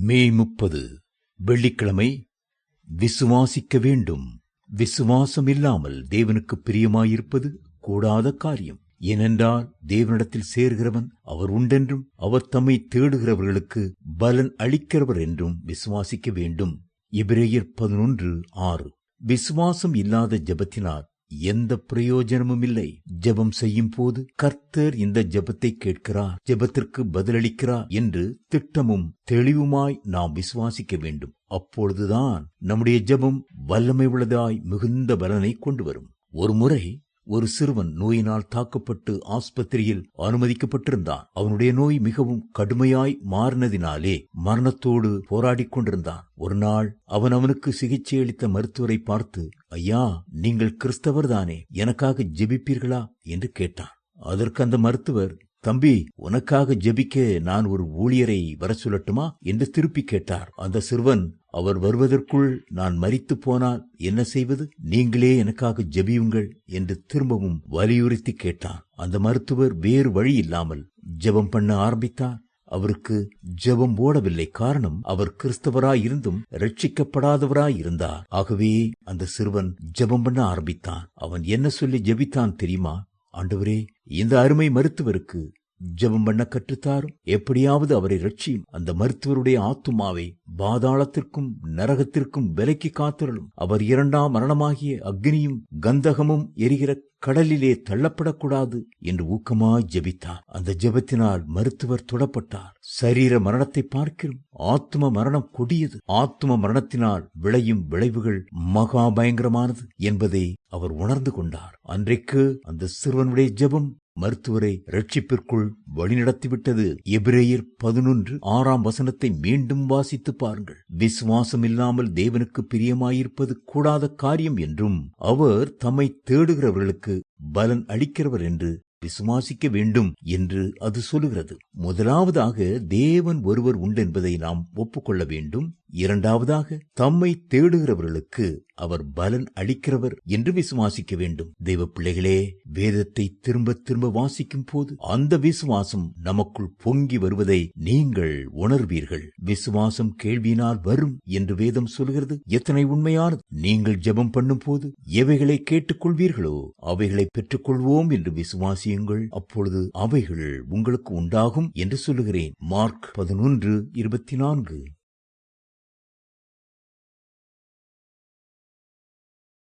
மே முப்பது வெள்ளிக்கிழமை விசுவாசிக்க வேண்டும். விசுவாசம் இல்லாமல் தேவனுக்கு பிரியமாயிருப்பது கூடாத காரியம். ஏனென்றால் தேவனிடத்தில் சேர்கிறவன் அவர் உண்டென்றும் அவர் தம்மை தேடுகிறவர்களுக்கு பலன் அளிக்கிறவர் என்றும் விசுவாசிக்க வேண்டும். இபிரேயர் பதினொன்று ஆறு. விசுவாசம் இல்லாத ஜபத்தினால் எந்த பிரயோஜனமும் இல்லை. ஜெபம் செய்யும் போது கர்த்தர் இந்த ஜெபத்தை கேட்கிறார். ஜெபத்திற்கு பதிலளிக்கிறார் என்று திட்டமும் தெளிவுமாய் நாம் விசுவாசிக்க வேண்டும். அப்பொழுதுதான் நம்முடைய ஜெபம் வல்லமை உள்ளதாய் மிகுந்த பலனை கொண்டு வரும். ஒரு முறை ஒரு சிறுவன் நோயினால் தாக்கப்பட்டு ஆஸ்பத்திரியில் அனுமதிக்கப்பட்டிருந்தான். அவனுடைய நோய் மிகவும் கடுமையாய் மாறினதினாலே மரணத்தோடு போராடிக் கொண்டிருந்தான். ஒரு நாள் அவன் அவனுக்கு சிகிச்சை அளித்த மருத்துவரை பார்த்து ஐயா நீங்கள் கிறிஸ்தவர் தானே எனக்காக ஜெபிப்பீர்களா? என்று கேட்டான். அதற்கு அந்த மருத்துவர் தம்பி உனக்காக ஜெபிக்க நான் ஒரு ஊழியரை வர சொல்லட்டுமா என்று திருப்பி கேட்டார். அந்த சிறுவன் அவர் வருவதற்குள் நான் மறித்து போனால் என்ன செய்வது? நீங்களே எனக்காக ஜெபியுங்கள் என்று திரும்பவும் வலியுறுத்தி கேட்டான். அந்த மருத்துவர் வேறு வழி இல்லாமல் ஜெபம் பண்ண ஆரம்பித்தார். அவருக்கு ஜெபம் ஓடவில்லை காரணம் அவர் கிறிஸ்தவராய் இருந்தும் ரட்சிக்கப்படாதவராய் இருந்தார் ஆகவே அந்த சிறுவன் ஜெபம் பண்ண ஆரம்பித்தான். அவன் என்ன சொல்லி ஜெபித்தான் தெரியுமா? ஆண்டவரே இந்த அருமை மருத்துவருக்கு ஜெபம் பண்ண கற்றுத்தாரும். எப்படியாவது அவரை ரட்சியும் அந்த மருத்துவருடைய ஆத்துமாவை பாதாளத்திற்கும் நரகத்திற்கும் விலைக்கு காத்திரலும் அவர் இரண்டாம் மரணமாகிய அக்னியும் கந்தகமும் எரிகிற கடலிலே தள்ளப்படக்கூடாது என்று ஊக்கமாய் ஜெபித்தார். அந்த ஜெபத்தினால் மருத்துவர் தொடப்பட்டார். சரீர மரணத்தை பார்க்கிறோம். ஆத்ம மரணம் கொடியது. ஆத்ம மரணத்தினால் விளையும் விளைவுகள் மகா பயங்கரமானது என்பதை அவர் உணர்ந்து கொண்டார். அன்றைக்கு அந்த சிறுவனுடைய ஜெபம் மருத்துவரை ரட்சிப்பிற்குள் வழிநடத்திவிட்டது. எபிரேயர் பதினொன்று ஆறாம் வசனத்தை மீண்டும் வாசித்து பாருங்கள். விசுவாசம் இல்லாமல் தேவனுக்கு பிரியமாயிருப்பது கூடாத காரியம் என்றும் அவர் தம்மை தேடுகிறவர்களுக்கு பலன் அளிக்கிறவர் என்று விசுவாசிக்க வேண்டும் என்று அது சொல்லுகிறது. முதலாவதாக தேவன் ஒருவர் உண்டென்பதை நாம் ஒப்புக்கொள்ள வேண்டும். இரண்டாவதாக தம்மை தேடுகிறவர்களுக்கு அவர் பலன் அளிக்கிறவர் என்று விசுவாசிக்க வேண்டும். தெய்வ பிள்ளைகளே வேதத்தை திரும்ப திரும்ப வாசிக்கும் போது அந்த விசுவாசம் நமக்குள் பொங்கி வருவதை நீங்கள் உணர்வீர்கள். விசுவாசம் கேள்வியினால் வரும் என்று வேதம் சொல்கிறது. எத்தனை உண்மையானது! நீங்கள் ஜெபம் பண்ணும் போது எவைகளை கேட்டுக்கொள்வீர்களோ அவைகளை பெற்றுக்கொள்வோம் என்று விசுவாசியுங்கள். அப்பொழுது அவைகள் உங்களுக்கு உண்டாகும் என்று சொல்லுகிறேன். மார்க் பதினொன்று இருபத்தி நான்கு.